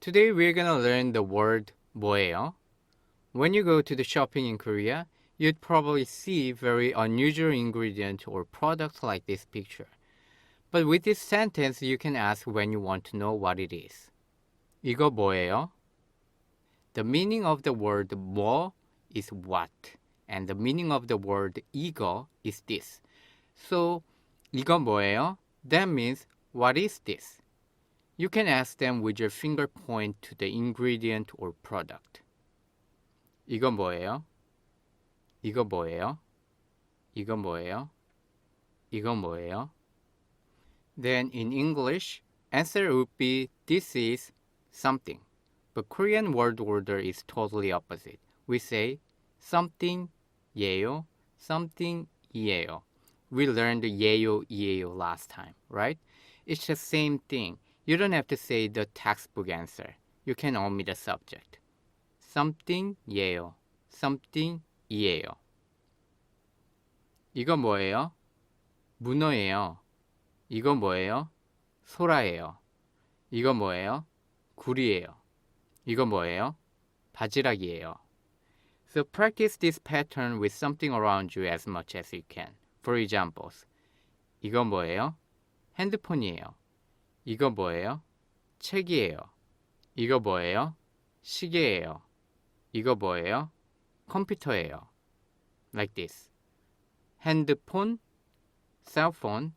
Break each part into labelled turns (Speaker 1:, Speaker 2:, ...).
Speaker 1: Today we're gonna learn the word 뭐예요. When you go to the shopping in Korea, you'd probably see very unusual ingredient or product like this picture. But with this sentence, you can ask when you want to know what it is. 이거 뭐예요? The meaning of the word 뭐 is what, and the meaning of the word 이거 is this. So, 이거 뭐예요? That means, what is this? You can ask them with your finger point to the ingredient or product. 이거 뭐예요? 이거 뭐예요? 이거 뭐예요? 이거 뭐예요? Then in English, answer would be this is something. But Korean word order is totally opposite. We say something 예요, something 이에요. We learned 예요, 이에요 last time, right? It's the same thing. You don't have to say the textbook answer. You can omit the subject. something 예요, something 이에요. 이거 뭐예요? 문어예요. 이거 뭐예요? 소라예요. 이거 뭐예요? 굴이에요. 이거 뭐예요? 바지락이에요. So practice this pattern with something around you as much as you can. For examples. 이거 뭐예요? 핸드폰이에요. 이거 뭐예요? 책이에요. 이거 뭐예요? 시계예요. 이거 뭐예요? 컴퓨터예요. Like this. 핸드폰, cellphone,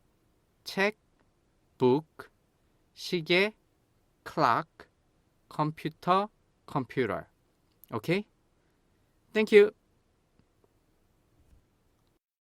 Speaker 1: 책, book, 시계, clock, computer, computer. Okay? Thank you.